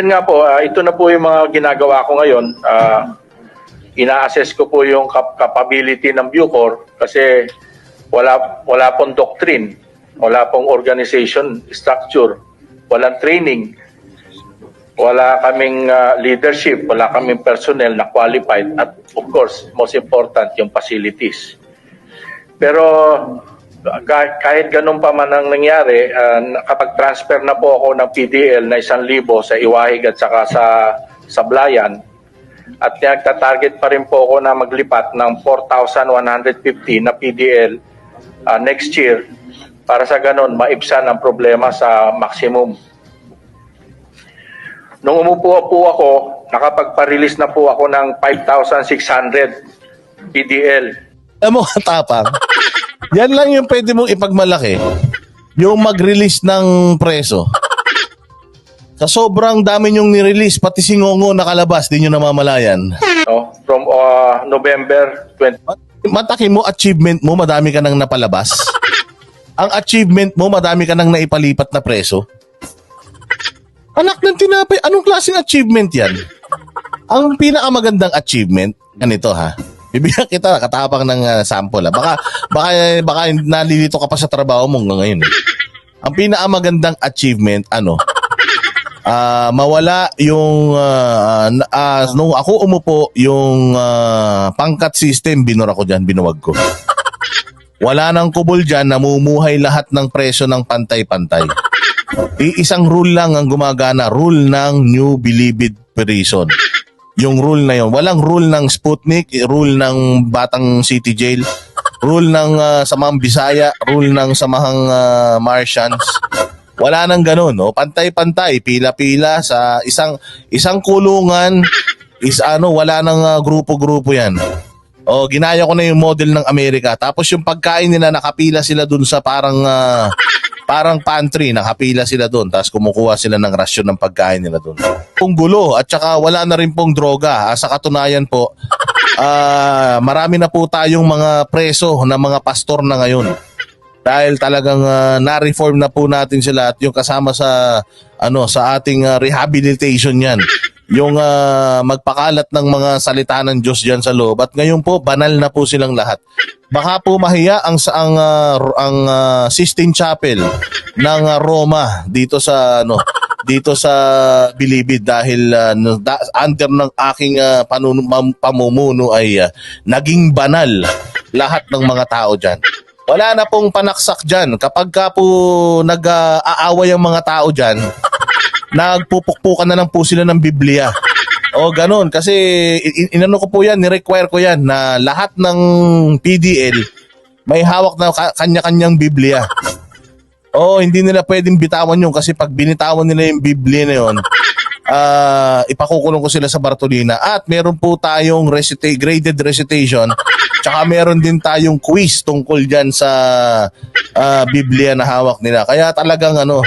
Yan nga po, ah, ito na po yung mga ginagawa ko ngayon. Ah, ina-assess ko po yung cap- capability ng Bucor kasi wala wala pong doctrine, wala pong organization structure, walang training, wala kaming ah, leadership, wala kaming personnel na qualified at of course, most important yung facilities. Pero kahit ganun pa man ang nangyari, ah, kapag transfer na po ako ng PDL na isang libo sa Iwahig at saka sa Sablayan, at nagta-target pa rin po ako na maglipat ng 4,150 na PDL ah, next year para sa ganun maibsan ang problema sa maximum. Nung umupo po ako, nakapagpa-release na po ako ng 5,600 PDL. Alam mo, katapang. Yan lang yung pwede mong ipagmalaki. Yung mag-release ng preso. Sa sobrang dami nyong ni-release, pati si Ngongo nakalabas, di nyo namamalayan. No? From ah, November 20. Mataki mo, achievement mo, madami ka nang napalabas. Ang achievement mo, madami ka nang naipalipat na preso. Anak ng tinapay, anong klaseng achievement yan? Ang pinakamagandang achievement, ganito ha, bibigyan kita katapang ng ah, sample ha. Baka, baka, baka nalilito ka pa sa trabaho mo ngayon. Eh. Ang pinakamagandang achievement, ano, Ah, mawala yung ah, na- ah, nung ako umupo yung ah, pangkat system binura ko diyan binuwag ko. Wala nang kubol diyan namumuhay lahat ng presyo ng pantay-pantay. Iisang rule lang ang gumagana, rule ng New Bilibid Prison. Yung rule na yon, walang rule ng Sputnik, rule ng Batang City Jail, rule ng ah, Samahang Bisaya, rule ng Samahang ah, Martians. Wala nang ganun, no? Pantay-pantay, pila-pila sa isang isang kulungan is ano, wala nang ah, grupo-grupo 'yan. O ginaya ko na yung model ng Amerika. Tapos yung pagkain nila nakapila sila dun sa parang ah, parang pantry, nakapila sila dun. Tapos kumukuha sila ng rasyon ng pagkain nila dun. Pong gulo at saka wala na rin pong droga. Ah, Sa katunayan po, ah marami na po tayong mga preso na mga pastor na ngayon dahil talagang ah, na-reform na po natin sila at yung kasama sa ano sa ating ah, rehabilitation yan yung ah, magpakalat ng mga salita ng Diyos diyan sa loob. At ngayon po banal na po silang lahat. Baka po mahiya ang ang r- ang ah, Sistine Chapel ng ah, Roma dito sa ano dito sa Bilibid dahil ah, no- da- under ng aking ah, panun- pamumuno ay ah, naging banal lahat ng mga tao diyan wala na pong panaksak dyan. Kapag ka po nag-aaway ang mga tao dyan, nagpupukpukan na lang po sila ng Biblia. O ganun. Kasi in- inano ko po yan, ni-require ko yan na lahat ng PDL may hawak na ka- kanya-kanyang Biblia. O hindi nila pwedeng bitawan yun kasi pag binitawan nila yung Biblia na yun, ah ipakukulong ko sila sa Bartolina. At meron po tayong recita- graded recitation Tsaka meron din tayong quiz tungkol dyan sa ah, Biblia na hawak nila. Kaya talagang ano,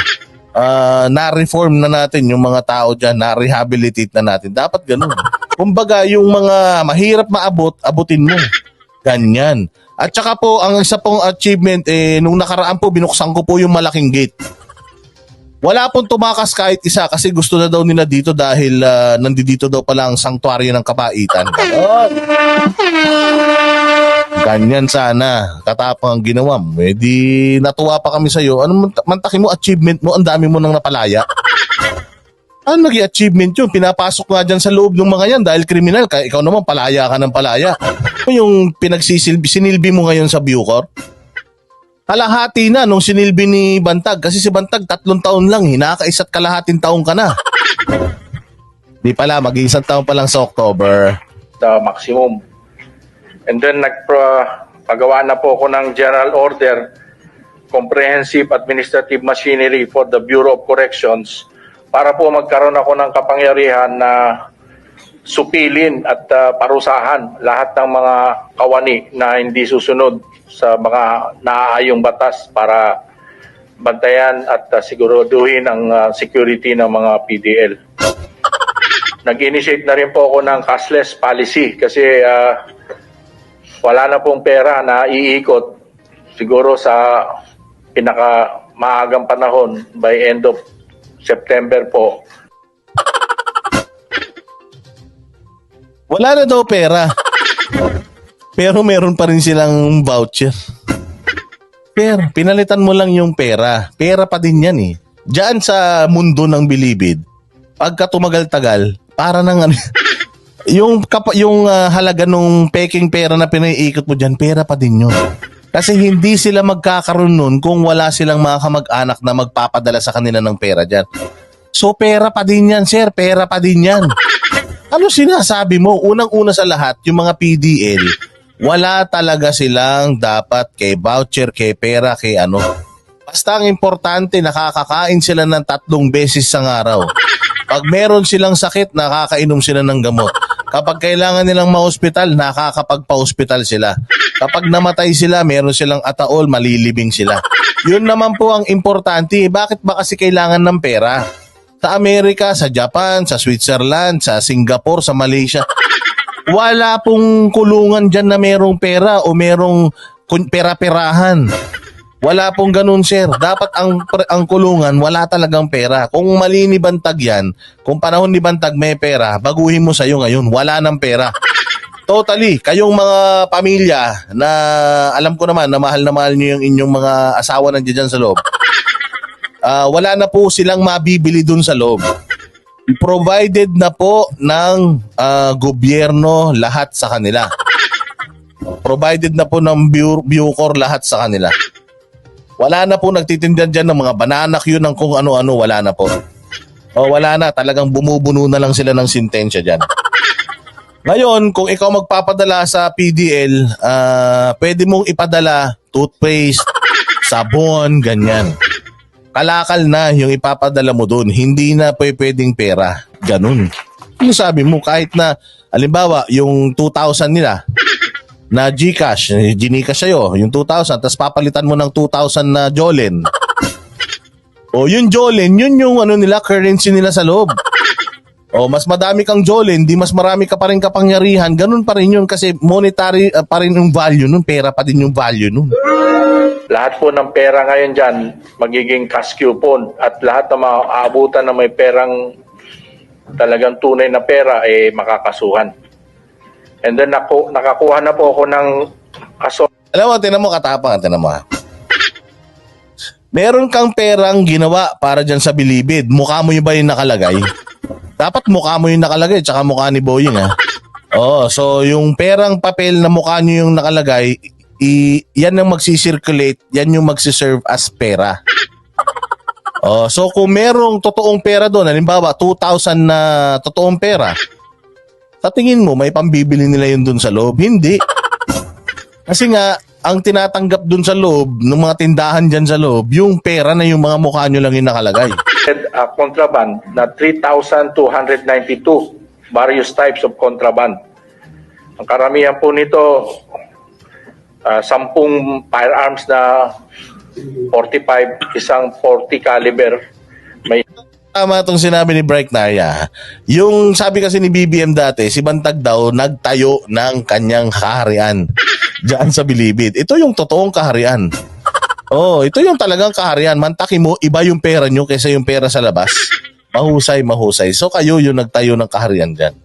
ah, na-reform na natin yung mga tao dyan, na-rehabilitate na natin. Dapat ganun. Kumbaga, yung mga mahirap maabot, abutin mo. Ganyan. At saka po, ang isa pong achievement, eh, nung nakaraan po, binuksan ko po yung malaking gate. Wala pong tumakas kahit isa kasi gusto na daw nila dito dahil ah, nandito daw pala ang sanktuaryo ng kapaitan. Ganyan sana. Katapang ang ginawa mo. Eh di natuwa pa kami sa'yo. Ano man- mantakin mo, achievement mo, ang dami mo nang napalaya. Ano naging achievement yun? Pinapasok nga dyan sa loob ng mga yan dahil kriminal. Kaya ikaw naman, palaya ka ng palaya. Ano yung pinagsisilbi, sinilbi mo ngayon sa Bucor? Kalahati na nung sinilbi ni Bantag. Kasi si Bantag tatlong taon lang. Hinakaisa't kalahating taon ka na. Di pala, mag-iisang taon pa lang sa October. the maximum. And then nagpagawa na po ako ng general order comprehensive administrative machinery for the Bureau of Corrections para po magkaroon ako ng kapangyarihan na supilin at uh, parusahan lahat ng mga kawani na hindi susunod sa mga naaayong batas para bantayan at uh, siguraduhin ang uh, security ng mga PDL nag-initiate na rin po ako ng cashless policy kasi ah, wala na pong pera na iikot siguro sa pinaka maagang panahon by end of September po Wala na daw pera. Pero meron pa rin silang voucher. Pero pinalitan mo lang yung pera. Pera pa din yan eh. Diyan sa mundo ng bilibid, pagka tumagal-tagal, para nang ano, yung, kapa, yung ah, halaga nung peking pera na pinaiikot mo dyan, pera pa din yun. Kasi hindi sila magkakaroon nun kung wala silang mga kamag-anak na magpapadala sa kanila ng pera dyan. So pera pa din yan, sir. Pera pa din yan. Ano sinasabi mo? Unang-una sa lahat, yung mga PDL, wala talaga silang dapat kay voucher, kay pera, kay ano. Basta ang importante, nakakakain sila ng tatlong beses sa araw. Pag meron silang sakit, nakakainom sila ng gamot. Kapag kailangan nilang ma-hospital, nakakapagpa-hospital sila. Kapag namatay sila, meron silang ataol, malilibing sila. Yun naman po ang importante. Bakit ba kasi kailangan ng pera? Sa Amerika, sa Japan, sa Switzerland, sa Singapore, sa Malaysia, wala pong kulungan dyan na merong pera o merong pera-perahan. Wala pong ganun, sir. Dapat ang ang kulungan, wala talagang pera. Kung mali ni Bantag yan, kung panahon ni Bantag may pera, baguhin mo sa'yo ngayon, wala ng pera. Totally. Kayong mga pamilya na alam ko naman na mahal na mahal niyo yung inyong mga asawa nandiyan dyan sa loob. Ah, wala na po silang mabibili dun sa loob. Provided na po ng ah, gobyerno lahat sa kanila. Provided na po ng Bu- Bucor lahat sa kanila. Wala na po nagtitindan dyan ng mga banana yun ng kung ano-ano, wala na po. O wala na, talagang bumubuno na lang sila ng sintensya dyan. Ngayon, kung ikaw magpapadala sa PDL, ah, pwede mong ipadala toothpaste, sabon, ganyan. Kalakal na yung ipapadala mo doon. Hindi na pwe- pwedeng pera. Ganun. Yung sabi mo, kahit na, alimbawa, yung 2,000 nila, na Gcash, eh, Gcash sa'yo, yung 2,000, tapos papalitan mo ng 2,000 na Jolen. O yung Jolen, yun yung ano nila, currency nila sa loob. O mas madami kang Jolen, di mas marami ka pa rin kapangyarihan, ganun pa rin yun kasi monetary uh, pa rin yung value nun, pera pa din yung value nun. Lahat po ng pera ngayon dyan, magiging cash coupon. At lahat na maaabutan na may perang talagang tunay na pera, eh makakasuhan. And then naku, nakakuha na po ako ng kaso Alam mo, tinan mo katapang, tinan mo ha. Meron kang perang ginawa para dyan sa bilibid. Mukha mo yung ba yung nakalagay? Dapat mukha mo yung nakalagay, tsaka mukha ni Boying ha. Oo, so yung perang papel na mukha nyo yung nakalagay, i, yan ang magsisirculate, yan yung magsiserve as pera. Oh, so kung merong totoong pera doon, halimbawa 2,000 na totoong pera, sa tingin mo may pambibili nila yun doon sa loob? Hindi. Kasi nga, ang tinatanggap dun sa loob, ng mga tindahan dyan sa loob, yung pera na yung mga mukha nyo lang yung nakalagay. uh, contraband na 3,292 various types of contraband. Ang karamihan po nito, uh, sampung firearms na 45, isang 40 caliber. May Tama itong sinabi ni Bright Naya. Yung sabi kasi ni BBM dati, si Bantag daw nagtayo ng kanyang kaharian dyan sa Bilibid. Ito yung totoong kaharian. Oh, ito yung talagang kaharian. Mantaki mo, iba yung pera nyo kaysa yung pera sa labas. Mahusay, mahusay. So kayo yung nagtayo ng kaharian dyan.